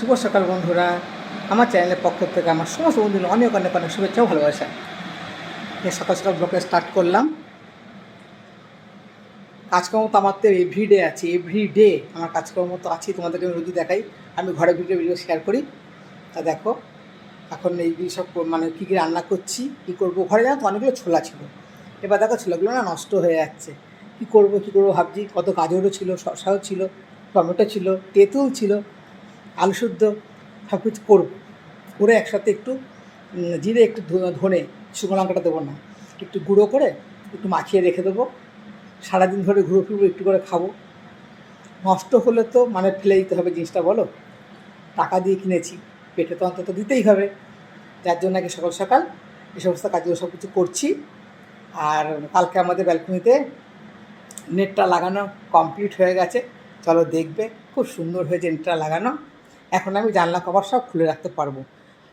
শুভ সকাল বন্ধুরা। আমার চ্যানেলের পক্ষ থেকে আমার সমস্ত বন্ধুদের অনেক অনেক অনেক শুভেচ্ছা ও ভালোবাসা। এই সকাল সকাল ব্লগে স্টার্ট করলাম। কাজকর্ম তো আমার তো এভরিডে আছে এভরিডে আমার কাজকর্ম তো আছেই তোমাদেরকে আমি রোজই দেখাই। আমি ঘরে ভিডিও ভিডিও শেয়ার করি। তা দেখো, এখন এই সব মানে কী কী রান্না করছি, কী করব? ঘরে জানো তো অনেকগুলো ছোলা ছিল। এবার দেখো ছোলাগুলো না নষ্ট হয়ে যাচ্ছে। কী করব কী করব ভাবছি? কত গাজরও ছিল শসাও ছিল, টমেটো ছিল, তেঁতুল ছিল। আলু শুদ্ধ সব কিছু করব। করে একসাথে একটু জিরে একটু ধনে শুকনো লঙ্কাটা দেবো না। একটু গুঁড়ো করে একটু মাখিয়ে রেখে দেবো। সারাদিন ধরে ঘুরো ফিরবো একটু করে খাব। নষ্ট হলে তো মানে ফেলে দিতে হবে জিনিসটা, বলো? টাকা দিয়ে কিনেছি, পেটে তো অন্তত দিতেই হবে। যার জন্য আগে সকাল সকাল এই সমস্ত কাজগুলো সব কিছু করছি। আর কালকে আমাদের ব্যালকনিতে নেটটা লাগানো কমপ্লিট হয়ে গেছে। চলো দেখবে, খুব সুন্দর হয়েছে নেটটা লাগানো। এখন আমি জানলা কভার সব খুলে রাখতে পারব।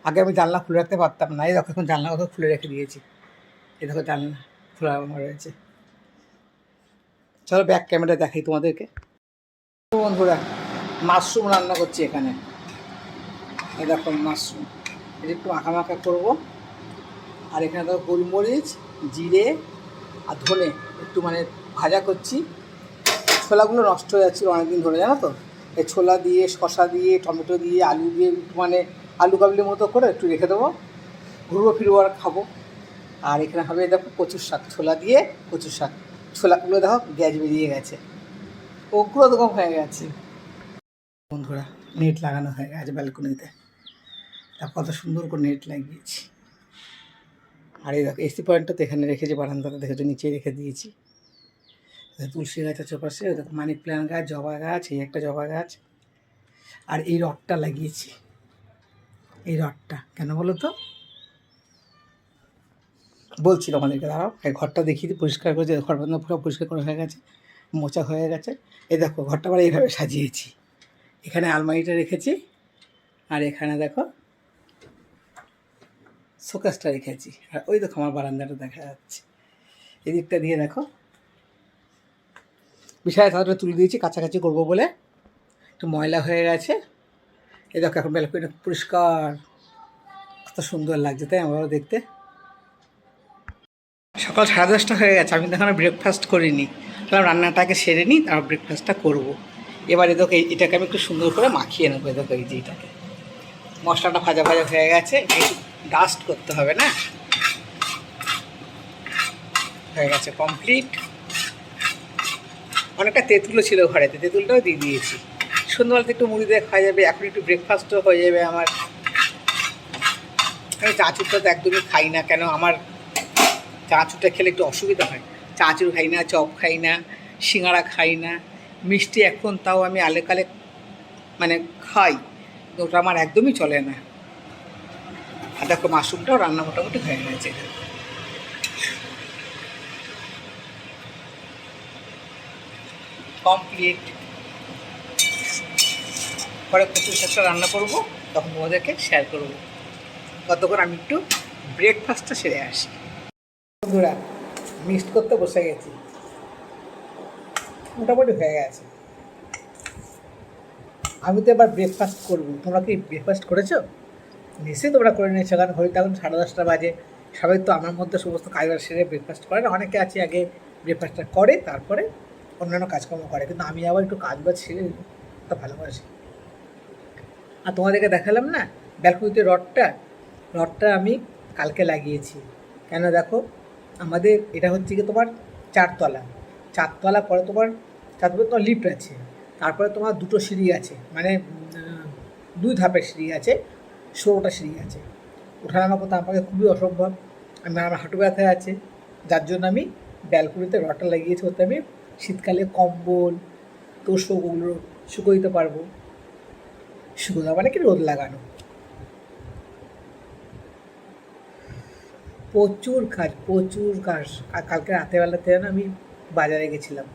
আগে আমি জানলা খুলে রাখতে পারতাম না, এই দেখো এখন জানলা কভার খুলে রেখে দিয়েছি। এই দেখো জানলা খোলা রয়েছে। চলো ব্যাক ক্যামেরা দেখাই তোমাদেরকে। বন্ধুরা মাশরুম রান্না করছি এখানে। এই দেখো মাশরুম এটা একটু মাখা মাখা করব। আর এখানে দেখো গোলমরিচ, জিরে আর ধনে একটু মানে ভাজা করছি। ছোলাগুলো নষ্ট হয়ে যাচ্ছিল অনেকদিন ধরে, জানো তো? ছোলা দিয়ে শশা দিয়ে, টমেটো দিয়ে, আলু দিয়ে মানে আলু কাবলির মতো করে একটু রেখে দেবো। ঘুরবো, ফিরবো আর খাব। আর এখানে হবে দেখো কচুর শাক, ছোলা দিয়ে কচুর শাক। ছোলাগুলো দেখো গ্যাস বেরিয়ে গেছে। ওগুলো তো কম হয়ে গেছে। বন্ধুরা, নেট লাগানো হয়ে গেছে ব্যালকনিতে। তা কত সুন্দর করে নেট লাগিয়েছি। আর এই দেখো, এসি পয়েন্টটা তো এখানে রেখেছি বারান্দাতে দেখেছ নিচে রেখে দিয়েছি। তুলসী গাছ আছে পাশে দেখো মানি প্ল্যান্ট গাছ, জবা গাছ, এই একটা জবা গাছ। আর এই রডটা লাগিয়েছি। এই রডটা, কেন বলো তো? বলছি তোমাদেরকে, দাঁড়াও ঘরটা দিই, পরিষ্কার করেছে ঘর বান্ধব পুরো পরিষ্কার করা হয়ে গেছে, মোচা হয়ে গেছে। এই দেখো, ঘরটা আবার এইভাবে সাজিয়েছি। এখানে আলমারিটা রেখেছি, আর এখানে দেখো, শোকাসটা রেখেছি। আর ওই দেখো আমার বারান্দাটা দেখা যাচ্ছে। এদিকটা দিয়ে দেখো বিশাল চাদরটা তুলে দিয়েছি, কাছাকাছি করব বলে। একটু ময়লা হয়ে গেছে। এই দেখো এখন ব্যালকনিটা পরিষ্কার। কত সুন্দর লাগছে, তাই আমারও দেখতে? সকাল সাড়ে দশটা হয়ে গেছে, আমি এখনও ব্রেকফাস্ট করিনি। তাহলে রান্নাটাকে সেরে নিই, তারপর ব্রেকফাস্টটা করব। এবারে দেখো, এই- এটাকে আমি একটু সুন্দর করে মাখিয়ে নেব দেখো, এই যে এটাকে। মশলাটা ভাজা ভাজা হয়ে গেছে ডাস্ট করতে হবে না? হয়ে গেছে কমপ্লিট অনেকটা তেঁতুলও ছিল ঘরেতে, তেঁতুলটাও দিয়ে দিয়েছি। সন্ধ্যাবেলাতে একটু মুড়ি দিয়ে খাওয়া যাবে, এখন একটু ব্রেকফাস্টও হয়ে যাবে আমার। আমি চাঁচুরটা তো একদমই খাই না, কেন আমার চাঁচুরটা খেলে একটু অসুবিধা হয়। চাঁচুর খাই না, চপ খাই না সিঙাড়া খাই না, মিষ্টি এখন তাও আমি আলেকালে মানে খাই ওটা আমার একদমই চলে না। আর দেখো মাশরুমটাও রান্না মোটামুটি হয়ে গেছে। কমপ্লিট পরে কচুর শাকটা রান্না করব, তখন তোমাদেরকে শেয়ার করব। ততক্ষণ আমি একটু ব্রেকফাস্টটা সেরে আসি। বন্ধুরা মিক্সড করতে বসে গেছি। মোটামুটি হয়ে গেছে। আমি তো এবার ব্রেকফাস্ট করব। তোমরা কি ব্রেকফাস্ট করেছ? নিশ্চয়ই তোমরা করে নিয়েছো, কারণ হয়তো এখন সাড়ে দশটা বাজে। সবাই তো আমার মধ্যে সমস্ত কাজবাজ সেরে ব্রেকফাস্ট করে না। অনেকে আছে আগে ব্রেকফাস্টটা করে, তারপরে অন্যান্য কাজকর্ম করে, কিন্তু আমি আবার একটু কাজবাজ সেরে তা ভালোবাসি। আর তোমাদেরকে দেখালাম না, ব্যালকনিতে রডটা রডটা আমি কালকে লাগিয়েছি। কেন দেখো, আমাদের এটা হচ্ছে কি তোমার চারতলা। চারতলা পরে তোমার চারতলা তোমার লিফট আছে, তারপরে তোমার দুটো সিঁড়ি আছে মানে দুই ধাপের সিঁড়ি আছে, ষোলোটা সিঁড়ি আছে। ওঠানামা করতে আমাকে খুবই অসম্ভব। আমি আমার হাঁটু ব্যথা আছে, যার জন্য আমি ব্যালকনিতে রডটা লাগিয়েছি ওতে আমি শীতকালে কম্বল, তোষক ওগুলো শুকো দিতে পারব। শুকো দেওয়া মানে কি রোদ লাগানো? প্রচুর কাজ প্রচুর কাজ। আর কালকে রাতেরবেলাতে না আমি বাজারে গেছিলাম।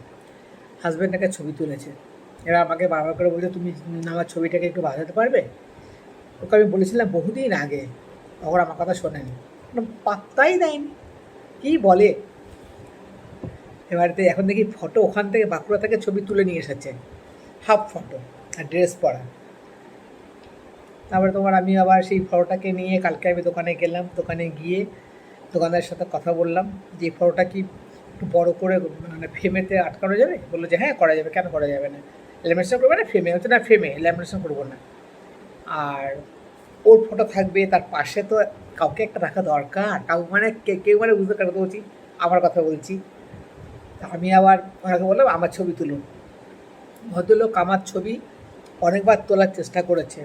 হাজব্যান্ড একটা ছবি তুলেছে। এরা আমাকে বারবার করে বলছে, তুমি আমার ছবিটাকে একটু বাজাতে পারবে? ওকে আমি বলেছিলাম বহুদিন আগে। তখন আমার কথা শোনেনি। পাত্তাই দেয়নি। কী বলে? এবারে এখন দেখি ফটো ওখান থেকে বাঁকুড়া থেকে ছবি তুলে নিয়ে এসেছে। হাফ ফটো আর ড্রেস পরা। তারপরে তোমার আমি আবার সেই ফটোটাকে নিয়ে কালকে আমি দোকানে গেলাম। দোকানে গিয়ে দোকানদারের সাথে কথা বললাম যে এই ফটোটা কি একটু বড় করে মানে ফ্রেমেতে আটকানো যাবে? বলল যে হ্যাঁ করা যাবে। কেন করা যাবে না? ল্যামিনেশন করবে না ফ্রেমে হচ্ছে না ফ্রেমে ল্যামিনেশন করব না। আর ওর ফটো থাকবে, তার পাশে তো কাউকে একটা রাখা দরকার। কাউ মানে কেউ মানে বুঝতে পারতে বলছি, আমার কথা বলছি। আমি আবার ওনাকে বললাম, আমার ছবি তুলুন। ভদ্রলোক আমার ছবি অনেকবার তোলার চেষ্টা করেছে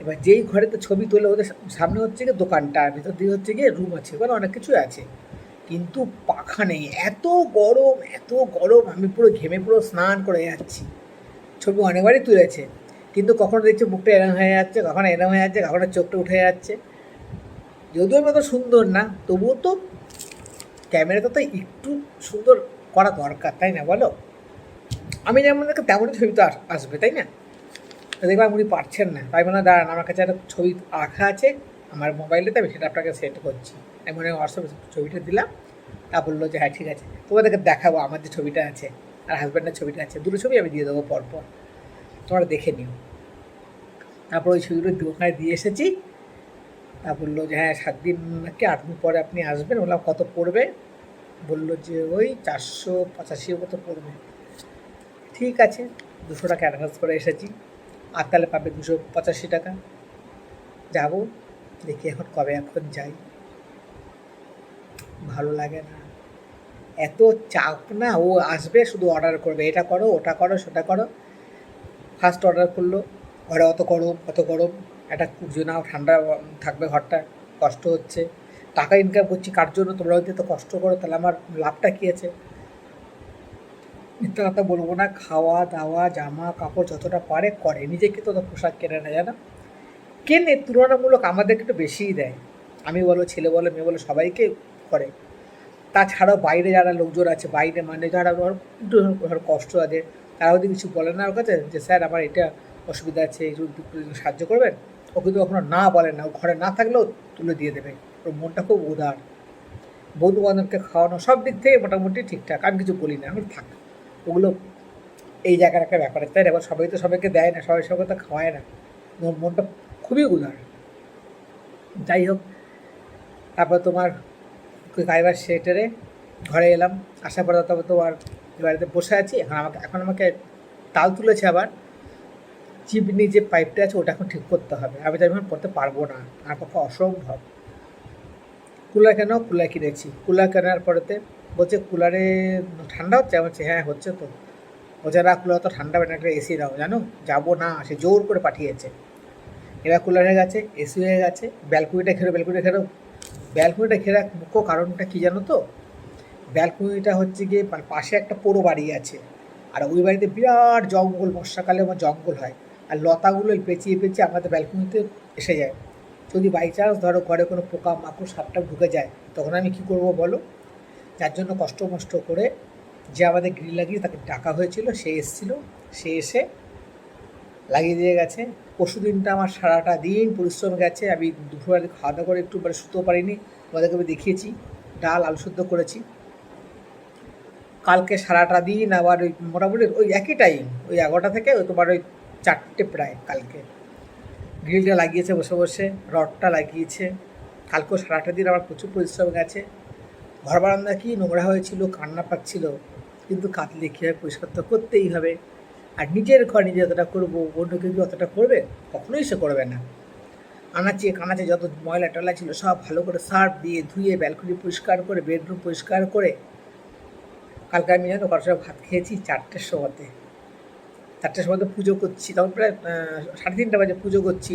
এবার যেই ঘরেতে ছবি তোলে, ওদের সামনে হচ্ছে গিয়ে দোকানটা ভিতর দিয়ে হচ্ছে গিয়ে রুম আছে, ওখানে অনেক কিছু আছে। কিন্তু পাখা নেই, এত গরম এত গরম, আমি পুরো ঘেমে পুরো স্নান করে যাচ্ছি। ছবি অনেকবারই তুলেছে, কিন্তু কখনো দেখছি মুখটা এরম হয়ে যাচ্ছে, কখনো এরম হয়ে যাচ্ছে, কখনো চোখটা উঠে যাচ্ছে। যদিও এত সুন্দর না, তবুও তো ক্যামেরাটা তো একটু সুন্দর করা দরকার, তাই না বলো? আমি যেমন তেমনই ছবি তো আস- আসবে, তাই না? তো দেখলাম উনি পারছেন না। তাই মানে দাঁড়ান, আমার কাছে একটা ছবি আঁকা আছে, আমার মোবাইলেতে আমি সেটা আপনাকে সেট করছি। আমি মনে হোয়াটসঅ্যাপে ছবিটা দিলাম, তা বলল যে হ্যাঁ ঠিক আছে, তোমাদেরকে দেখাবো, আমার যে ছবিটা আছে, আর হাজব্যান্ডের ছবিটা আছে, দুটো ছবি আমি দিয়ে দেবো পরপর, তোমরা দেখে নিও। তারপর ওই ছবিগুলো দোকানে দিয়ে এসেছি, তা বলল যে হ্যাঁ সাত দিন নাকি আট দিন পরে আপনি আসবেন? বললাম, কত পড়বে? বলল যে, ওই চারশো পঁচাশি মতো পড়বে। ঠিক আছে, দুশো টাকা অ্যাডভান্স করে এসেছি। আর তাহলে পাবে দুশো পঁচাশি টাকা। যাব, দেখি এখন কবে এখন যাই। ভালো লাগে না। এত চাপ না, ও আসবে, শুধু অর্ডার করবে। এটা করো, ওটা করো, সেটা করো। ফার্স্ট অর্ডার করল, ঘরে অত গরম অত গরম। একটা পুজো নাও, ঠান্ডা থাকবে ঘরটা, কষ্ট হচ্ছে। টাকা ইনকাম করছি, কার জন্য তোমরা হয়তো তো কষ্ট করো, তাহলে আমার লাভটা কী আছে? মিথ্যা কথা বলব না খাওয়া দাওয়া জামা কাপড় যতটা পারে করে, নিজেকে তো পোশাক কেনে না জানো? কেনে, তুলনামূলক আমাদেরকে একটু বেশিই দেয়। আমি বলো, ছেলে বলো, মেয়ে বলো, সবাইকে করে। তাছাড়াও বাইরে যারা লোকজন আছে, বাইরে মানে যারা একটু কষ্ট আছে, তারা যদি কিছু বলে না ওর কাছে, যে স্যার আমার এটা অসুবিধা আছে, একটু সাহায্য করবেন? ও কিন্তু কখনো না বলে না ঘরে না থাকলেও তুলে দিয়ে দেবে। মনটা খুব উদার। বন্ধু বান্ধবকে খাওয়ানো সব দিক থেকে মোটামুটি ঠিকঠাক আমি কিছু বলি না আমি থাক। ওগুলো এই জায়গার একটা ব্যাপার, তাই এবার সবাই তো সবাইকে দেয় না, সবাই সবাই তো খাওয়ায় না। মনটা খুবই উদার। যাই হোক, তারপর তোমার কাইবার সেটারে ঘরে এলাম, আসার পরে তবে তোমার বাড়িতে বসে আছি। এখন আমাকে এখন আমাকে তাল তুলেছে আবার। চিমনি যে পাইপটা আছে, ওটা এখন ঠিক করতে হবে। আমি তো এখন করতে পারব না। আমার পক্ষে অসম্ভব। কুলার কেন? কুলার কিনেছি কুলার কেনার পরেতে বলছে কুলারে ঠান্ডা হচ্ছে? আমি বলছি হ্যাঁ হচ্ছে তো। না, কুলার তো ঠান্ডা হবে না, একটা এসি দাও। জানো? যাব না, সে জোর করে পাঠিয়েছে। এবার কুলার হয়ে গেছে এসি হয়ে গেছে, ব্যালকুনিটা ঘেরো ব্যালকুনিটা ঘেরো। ব্যালকুনিটা ঘেরার মুখ্য কারণটা কী জানো তো? ব্যালকুনিটা হচ্ছে গিয়ে পাশে একটা পোড়ো বাড়ি আছে। আর ওই বাড়িতে বিরাট জঙ্গল, বর্ষাকালে আমার জঙ্গল হয়। আর লতাগুলো পেঁচিয়ে পেঁচিয়ে আমাদের ব্যালকুনিতে এসে যায়। যদি বাই চান্স ধরো ঘরে কোনো পোকা মাকড় সাপটা ঢুকে যায়, তখন আমি কী করব বলো? যার জন্য কষ্ট মষ্ট করে যে আমাদের গ্রিল লাগিয়ে তাকে ডাকা হয়েছিল, সে এসেছিল, সে এসে লাগিয়ে দিয়ে গেছে। পরশু দিনটা আমার সারাটা দিন পরিশ্রম গেছে, আমি দুপুরবেলা খাওয়া দাওয়া করে একটু মানে শুতেও পারিনি। তোমাদেরকে আমি দেখিয়েছি, ডাল আলু শুদ্ধ করেছি। কালকে সারাটা দিন আবার ওই মোটামুটি ওই একই টাইম ওই এগারোটা থেকে ওই তোমার ওই চারটে প্রায় কালকে। গ্রিলটা লাগিয়েছে, বসে বসে। রডটা লাগিয়েছে। কালকেও সারাটা দিন আমার প্রচুর পরিশ্রম গেছে। ঘর বারান্দা কি নোংরা হয়েছিল, কান্না পাচ্ছিল, কিন্তু কাঁদলে কী হয় পরিষ্কার তো করতেই হবে। আর নিজের ঘর নিজে যতটা করব অন্য কেউ কি অতটা করবে? কখনোই সে করবে না। আনাচে কানাচে যত ময়লা টয়লা ছিল, সব ভালো করে সার্ফ দিয়ে ধুয়ে, ব্যালকনি পরিষ্কার করে, বেডরুম পরিষ্কার করে, কালকে আমি জানো কারোর সঙ্গে ভাত খেয়েছি, চারটের সময়তে। চারটের সময় তো পুজো করছি, তখন প্রায় সাড়ে তিনটা বাজে পুজো করছি।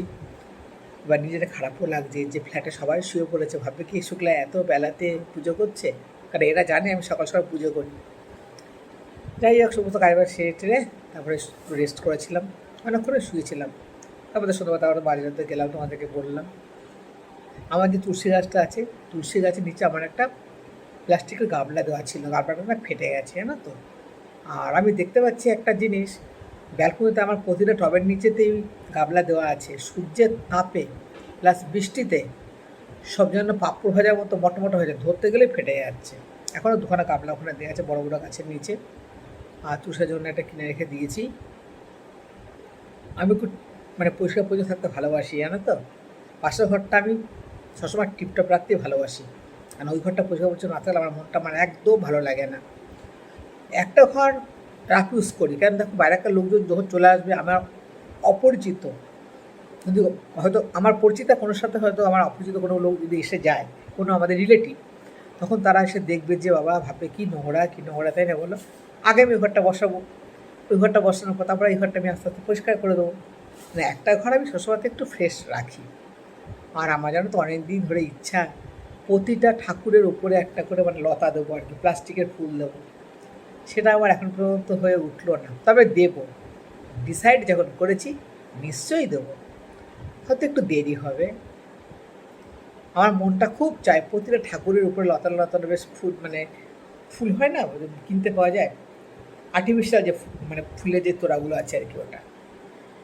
এবার নিজের খারাপও লাগছে যে ফ্ল্যাটে সবাই শুয়ে পড়েছে, ভাববে কি শুক্লা এত বেলাতে পুজো করছে? কারণ এরা জানে আমি সকাল সকাল পুজো করি। যাই হোক, সমস্ত কারবার সেরে টেরে তারপরে রেস্ট করেছিলাম, অনেকক্ষণে শুয়েছিলাম। তারপরে সন্ধ্যাবেলা তারপরে বাজারে গেলাম, তোমাদেরকে বললাম। আমার যে তুলসী গাছটা আছে, তুলসী গাছের নিচে আমার একটা প্লাস্টিকের গামলা দেওয়া ছিল, গামলাটা ফেটে গেছে, জানো তো? আর আমি দেখতে পাচ্ছি একটা জিনিস ব্যালকনিতে আমার প্রতিটা টবের নিচেতেই গামলা দেওয়া আছে। সূর্যের তাপে প্লাস বৃষ্টিতে সব যেন পাপড় ভাজার মতো মোটো হয়ে যায়। ধরতে গেলে ফেটে যাচ্ছে। এখনও দুখানা গামলা ওখানে দেওয়া আছে বড় বড় গাছের নিচে। আর তুষার জন্য একটা কিনে রেখে দিয়েছি। আমি খুব মানে পরিষ্কার পরিচ্ছন্ন থাকতে ভালোবাসি, জানো তো? পাশের ঘরটা আমি সবসময় টিপটপ রাখতে ভালোবাসি। কারণ ওই ঘরটা পরিষ্কার পরিচ্ছন্ন না থাকলে আমার মনটা আমার একদম ভালো লাগে না। একটা ঘর রাফ ইউজ করি। কারণ দেখো, বাইরেকার লোকজন যখন চলে আসবে, আমার অপরিচিত কিন্তু হয়তো আমার পরিচিত কোনো সাথে হয়তো আমার অপরিচিত কোনো লোক যদি এসে যায়, কোনো আমাদের রিলেটিভ, তখন তারা এসে দেখবে যে, বাবা, ভাবে কি নোংরা কি নোংরা, তাই না বলো? আগে আমি ঘরটা বসাবো। ওই ঘরটা বসানোর পর তারপরে এই ঘরটা আমি আস্তে আস্তে পরিষ্কার করে দেবো। মানে একটা ঘর আমি সবসময় একটু ফ্রেশ রাখি। আর আমার জানো তো অনেক দিন ধরে ইচ্ছা, প্রতিটা ঠাকুরের উপরে একটা করে মানে লতা দেবো আর কি, প্লাস্টিকের ফুল দেবো। সেটা আমার এখন পর্যন্ত হয়ে উঠল না। তবে দেবো। ডিসাইড যখন করেছি, নিশ্চয়ই দেবো। হয়তো একটু দেরি হবে। আমার মনটা খুব চায়, প্রতিটা ঠাকুরের উপরে লতা লতানো বেশ ফুল মানে ফুল হয় না? কিনতে পাওয়া যায়? আর্টিফিশিয়াল যে মানে ফুলের যে তোড়াগুলো আছে আর কি ওটা।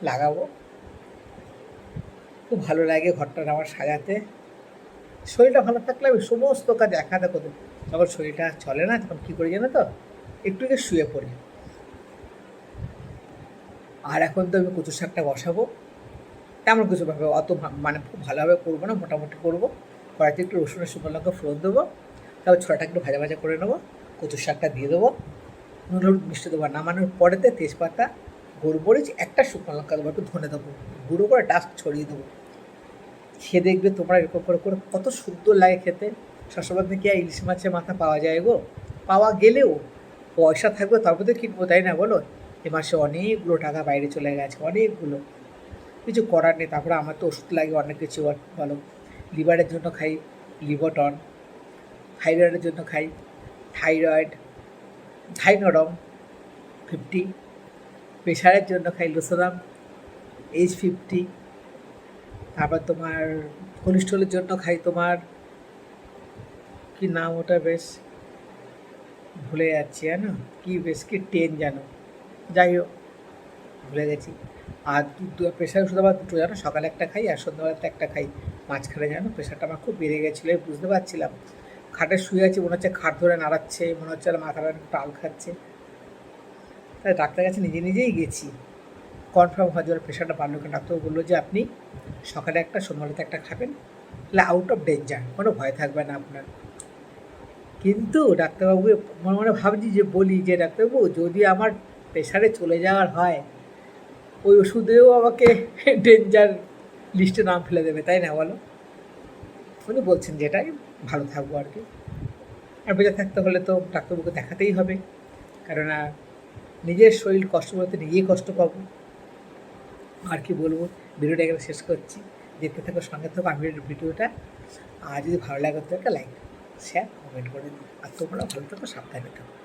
লাগাবো। খুব ভালো লাগে ঘরটা আমার সাজাতে। শরীরটা ভালো থাকলে আমি সমস্ত কাজ একা করতে যখন শরীরটা চলে না, তখন কী করি জানো তো? একটু শুয়ে পড়ি। আর এখন তো আমি কচু শাকটা বসাবো। তেমন কিছু ভাবে, অত মানে খুব ভালোভাবে করব না, মোটামুটি করব। কড়াইতে একটু রসুনের শুকনো লঙ্কা ফোড়ন দেবো। তারপর ছোলাটা একটু ভাজা ভাজা করে নেব। কচু শাকটা দিয়ে দেবো। নুন, হলুদ মিষ্টি দেবো। নামানোর পরেতে তেজপাতা, গোলমরিচ, একটা শুকনো লঙ্কা দেবো, একটু ধনে দেবো। গুঁড়ো করে ডাস্ট ছড়িয়ে দেবো। খেয়ে দেখবে তোমরা এরকম করে করে কত সুন্দর লাগে খেতে। সবসময় কি ইলিশ মাছের মাথা পাওয়া যায় গো। পাওয়া গেলেও পয়সা থাকবে, তারপর তো কিনবো, তাই না বলো? এ মাসে অনেকগুলো টাকা বাইরে চলে গেছে, অনেকগুলো। কিছু করার নেই, তারপরে আমার তো ওষুধ লাগে, অনেক কিছু বলো লিভারের জন্য খাই, লিভোটন, থাইরয়েডের জন্য খাই, থাইরয়েড, থাইনরম ফিফটি প্রেশারের জন্য খাই লোসোরাম এইচ ফিফটি তারপর তোমার কোলেস্ট্রলের জন্য খাই তোমার, কি নাম ওটা বেশ? ভুলে যাচ্ছি জানো কি বেশ, কি টেন জানো যাই হোক, ভুলে গেছি। আর প্রেশার ওষুধ আবার দুটো, জানো? সকালে একটা খাই আর সন্ধ্যাবেলাতে একটা খাই। মাঝখানে জানো? প্রেশারটা আমার খুব বেড়ে গেছিল বুঝতে পারছিলাম। খাটে শুয়ে আছি, মনে হচ্ছে খাট ধরে নাড়াচ্ছে, মনে হচ্ছে মাথাটা টাল খাচ্ছে। তাই ডাক্তার কাছে নিজে নিজেই গেছি। কনফার্ম হওয়ার জন্য প্রেশারটা বাড়লো কেন ডাক্তার বলল যে, আপনি সকালে একটা, সন্ধ্যাবেলাতে একটা খাবেন, তাহলে আউট অফ ডেঞ্জার কোনো ভয় থাকবে না আপনার। কিন্তু ডাক্তারবাবুকে মনে মনে ভাবছি যে বলি যে, ডাক্তারবাবু, যদি আমার প্রেশারে চলে যাওয়ার হয়, ওই ওষুধেও আমাকে ডেঞ্জার লিস্টে নাম ফেলে দেবে, তাই না বলো? উনি বলছেন যেটাই ভালো থাকব আর কি। আর বেঁচে থাকতে হলে তো ডাক্তারবাবুকে দেখাতেই হবে, কেননা নিজের শরীর কষ্ট বলতে নিজেই কষ্ট পাবো। আর কি বলব, ভিডিওটা এখানে শেষ করছি। দেখতে থাকো সঙ্গে থাকো আমি ভিডিওটা আর যদি ভালো লাগে তো একটা লাইক শেয়ার কমেন্ট করে দিন। আর তোমরা ভালো থাকো সাবধানে থাকো।